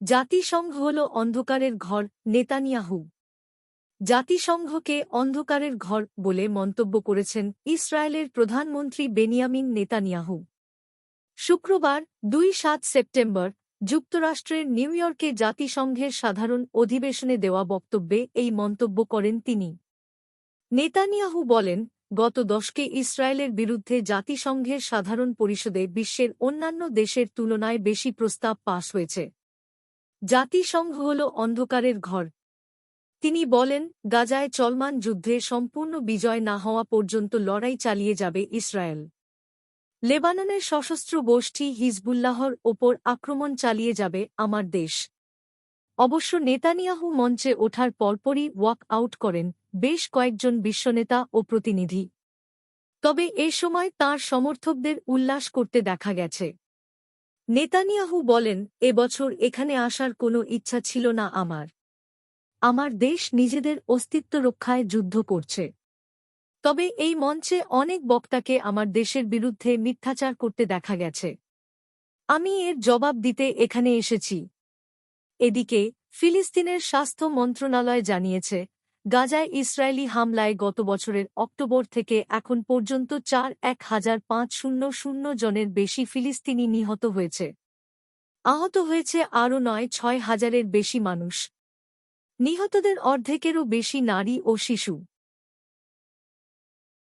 জাতিসংঘ হল অন্ধকারের ঘর, নেতানিয়াহু। জাতিসংঘকে অন্ধকারের ঘর বলে মন্তব্য করেছেন ইসরায়েলের প্রধানমন্ত্রী বেনিয়ামিন নেতানিয়াহু। শুক্রবার, দুই সাত সেপ্টেম্বর, যুক্তরাষ্ট্রের নিউ ইয়র্কে জাতিসংঘের সাধারণ অধিবেশনে দেওয়া বক্তব্যে এই মন্তব্য করেন তিনি। নেতানিয়াহু বলেন, গত দশকে ইসরায়েলের বিরুদ্ধে জাতিসংঘের সাধারণ পরিষদে বিশ্বের অন্যান্য দেশের তুলনায় বেশি প্রস্তাব পাশ হয়েছে। জাতিসংঘ হল অন্ধকারের ঘর। তিনি বলেন, গাজায় চলমান যুদ্ধে সম্পূর্ণ বিজয় না হওয়া পর্যন্ত লড়াই চালিয়ে যাবে ইসরায়েল। লেবাননের সশস্ত্র গোষ্ঠী হিজবুল্লাহর ওপর আক্রমণ চালিয়ে যাবে আমার দেশ। অবশ্য নেতানিয়াহু মঞ্চে ওঠার পরপরই ওয়াক আউট করেন বেশ কয়েকজন বিশ্বনেতা ও প্রতিনিধি। তবে এ সময় তাঁর সমর্থকদের উল্লাস করতে দেখা গেছে। নেতানিয়াহু বলেন এবছর এখানে আসার কোনো ইচ্ছা ছিল না আমার। আমার দেশ নিজেদের অস্তিত্ব রক্ষায় যুদ্ধ করছে। তবে এই মঞ্চে অনেক বক্তাকে আমার দেশের বিরুদ্ধে মিথ্যাচার করতে দেখা গেছে। আমি এর জবাব দিতে এখানে এসেছি। এদিকে ফিলিস্তিনের স্বাস্থ্য মন্ত্রণালয় জানিয়েছে গাজায় ইসরায়েলি হামলায় গত বছরের অক্টোবর থেকে এখন পর্যন্ত চার এক হাজার পাঁচ শূন্য শূন্য জনের বেশি ফিলিস্তিনি নিহত হয়েছে। আহত হয়েছে আরও নয়, ছয় হাজারের বেশি মানুষ। নিহতদের অর্ধেকেরও বেশি নারী ও শিশু।